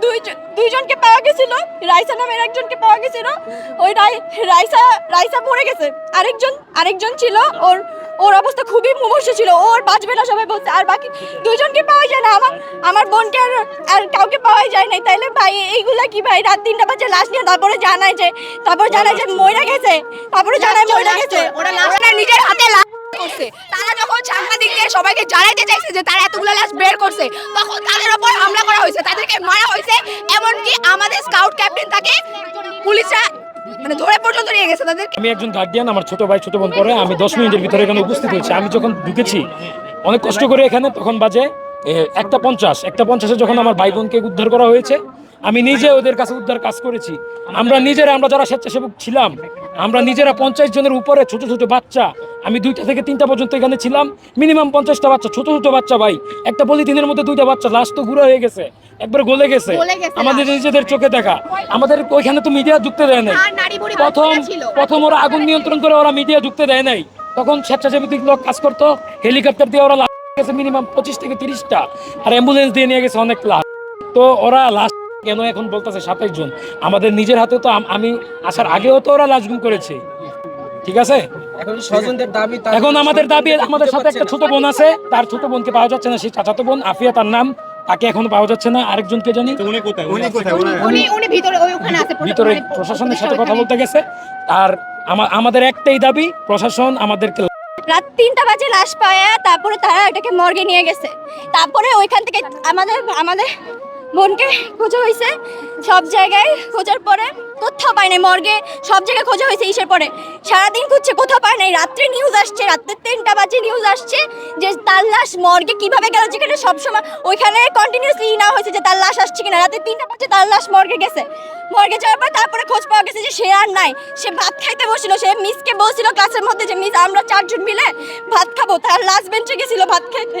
দুই দুইজনকে পাওয়া গেছিল রাইসা নামের একজনকে পাওয়া গেছিল। ওই রাই- রাইসা রাইসা মরে গেছে। আরেকজন আরেকজন ছিল ওর ওর অবস্থা খুবই মুমূর্ষ ছিল। ওর বাঁচবে না সবাই বলছে। আর বাকি দুইজনকে পাওয়া যায় না। আমার আমার বোনকে আর আর কাউকে পাওয়া যায় নাই। তাইলে ভাই এইগুলা কি ভাই? রাত তিনটা বাজে লাশ নিয়ে তারপরে জানায় যে তারপরে জানায় যে মরে গেছে। তারপরে জানায় মরে গেছে। ওরা লাশটা নিজের হাতে লাশ করছে। তারা যখন সাংবাদিকদের সবাইকে জানাইতে চাইছে যে তারা এতগুলো লাশ বের করছে তখন তাদের করা হয়েছে, তাদেরকে মারা হয়েছে, এমনকি আমাদের স্কাউট ক্যাপ্টেন তাকে পুলিশরা মানে ধরে পর্যন্ত নিয়ে গেছে আমি একজন গার্ডিয়ান আমার ছোট ভাই, ছোট বোন আমি দশ মিনিটের ভিতরে এখানে উপস্থিত হয়েছি। আমি যখন ঢুকেছি, অনেক কষ্ট করে এখানে তখন বাজে একটা পঞ্চাশ। একটা পঞ্চাশে যখন আমার ভাই বোনকে উদ্ধার করা হয়েছে, আমি নিজে ওদের কাছে উদ্ধার কাজ করেছি। আমরা নিজেরা, আমরা যারা স্বেচ্ছাসেবক ছিলাম, আমরা নিজেরা পঞ্চাশ জনের উপরে ছোট ছোট বাচ্চা আমি দুইটা থেকে তিনটা পর্যন্ত এখানে ছিলাম। মিনিমাম পঞ্চাশটা বাচ্চা ছোট ছোট বাচ্চা ভাই। একটা পলিথিনের মধ্যে দুইটা বাচ্চা লাশ তো গুঁড়ো হয়ে গেছে। একবার গলে গেছে। আমাদের নিজেদের চোখে দেখা। আমাদের ওইখানে তো মিডিয়া ঢুকতে দেয় নাই। প্রথম প্রথম ওরা আগুন নিয়ন্ত্রণ করে ওরা মিডিয়া ঢুকতে দেয় নাই। তখন স্বেচ্ছাসেবী লোক কাজ করতো। হেলিকপ্টার দিয়ে ওরা লাশ গেছে মিনিমাম পঁচিশ থেকে তিরিশটা। আর অ্যাম্বুলেন্স দিয়ে নিয়ে গেছে অনেক লাশ তো ওরা লাশ কেন এখন বলতেছে সাতাইশ জন? আমাদের নিজের হাতে তো আমি আসার আগেও তো ওরা লাশ গুম করেছে। ঠিক আছে? এখন স্বজনদের দাবি তার- এখন আমাদের দাবি আমাদের সাথে একটা ছোট বোন আছে তার ছোট বোনকে পাওয়া যাচ্ছে না সেই চাচাতো বোন আফিয়া তার নাম তাকে এখনও পাওয়া যাচ্ছে না আরেকজনকে জানি? উনি কোথায়? উনি কোথায়? উনি উনি ভিতরে ওই ওখানে আছে ভিতরে প্রশাসনের সাথে কথা বলতে গেছে আর আমাদের একটাই দাবি প্রশাসন আমাদেরকে রাত তিনটা বাজে লাশ পায়া তারপরে তারা এটাকে মর্গে নিয়ে গেছে। তারপরে ওইখান থেকে আমাদের আমাদের বোনকে খোঁজা হয়েছে। সব জায়গায় খোঁজার পরে কোথাও পায় নাই, মর্গে সব জায়গায় খোঁজা হয়েছে ইসের পরে। সারাদিন খুঁজছে, কোথাও পায় নাই। রাত্রে নিউজ আসছে, রাত্রে তিনটা বাজে নিউজ আসছে যে তার লাশ মর্গে কীভাবে গেল, যেখানে সবসময় ওইখানে কন্টিনিউসলি না হয়েছে যে তার লাশ আসছে কিনা। রাতে তিনটা বাজে তার লাশ মর্গে গেছে। মর্গে যাওয়ার পর তারপরে খোঁজ পাওয়া গেছে যে সে আর নাই। সে ভাত খাইতে বসছিল, সে মিসকে বলছিল ক্লাসের মধ্যে যে, মিস, আমরা চারজন মিলে ভাত খাব। তার লাস্ট বেঞ্চে গেছিল ভাত খাইতে।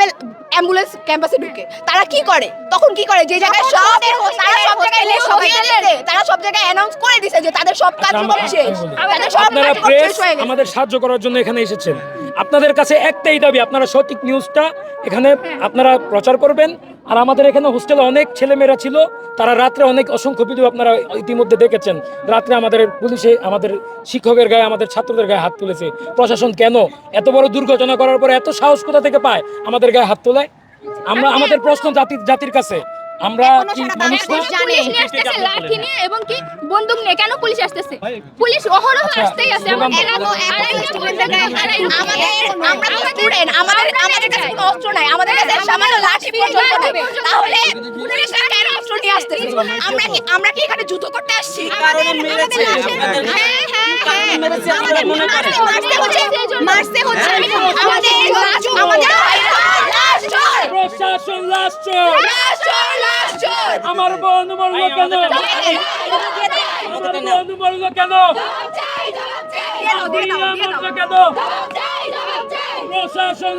কীভাবে অ্যাম্বুলেন্স ক্যাম্পাসে ঢুকে। তারা কি করে? তখন কি করে? যে জায়গায় সব তারা সব জায়গায় তারা সব জায়গায় অ্যানাউন্স করে দিছে যে তাদের সব কার্যক্রম শেষ। তাদের সব আপনারা কার্যক্রম প্রেস শেষ হয়ে গেছে। আমাদের সাহায্য করার জন্য এখানে এসেছেন। আপনাদের কাছে একটাই দাবি আপনারা সঠিক নিউজটা এখানে আপনারা প্রচার করবেন। আর আমাদের এখানে হোস্টেলে অনেক ছেলেমেয়েরা ছিল, তারা রাত্রে অনেক অসংখ্য ভিডিও আপনারা ইতিমধ্যে দেখেছেন। রাত্রে আমাদের পুলিশে, আমাদের শিক্ষকের গায়ে, আমাদের ছাত্রদের গায়ে হাত তুলেছে। প্রশাসন কেন? এত বড় দুর্ঘটনা করার পর এত সাহস কোথা থেকে পায়? আমাদের গায়ে হাত তোলায়। আমরা, আমাদের প্রশ্ন জাতির জাতির কাছে। আমরা কি মানুষ জানে পুলিশ নিয়ে আসতেছে লাঠি নিয়ে এবং কি বন্দুক নিয়ে কেন পুলিশ আসতেছে পুলিশ অহরহ আচ্ছা, আসতেই আছে আমাদের আমরা স্টুডেন্ট আমাদের আমাদের কাছে কোনো অস্ত্র নাই আমাদের কাছে সামান্য লাঠি পর্যন্ত নেই তাহলে পুলিশরা কেন অস্ত্র নিয়ে আসতেছে আমরা কি আমরা কি এখানে যুদ্ধ করতে আসছি কারণে মেরেছে? হ্যাঁ হ্যাঁ হ্যাঁ আমাদের মনে করেন? মারতে হচ্ছে মারতে হচ্ছে আমাদের আমাদের প্রশাসন লাশ আমার বন্ধু মরলো কেন? বন্ধু বোন মরলো কেন? প্রশাসন।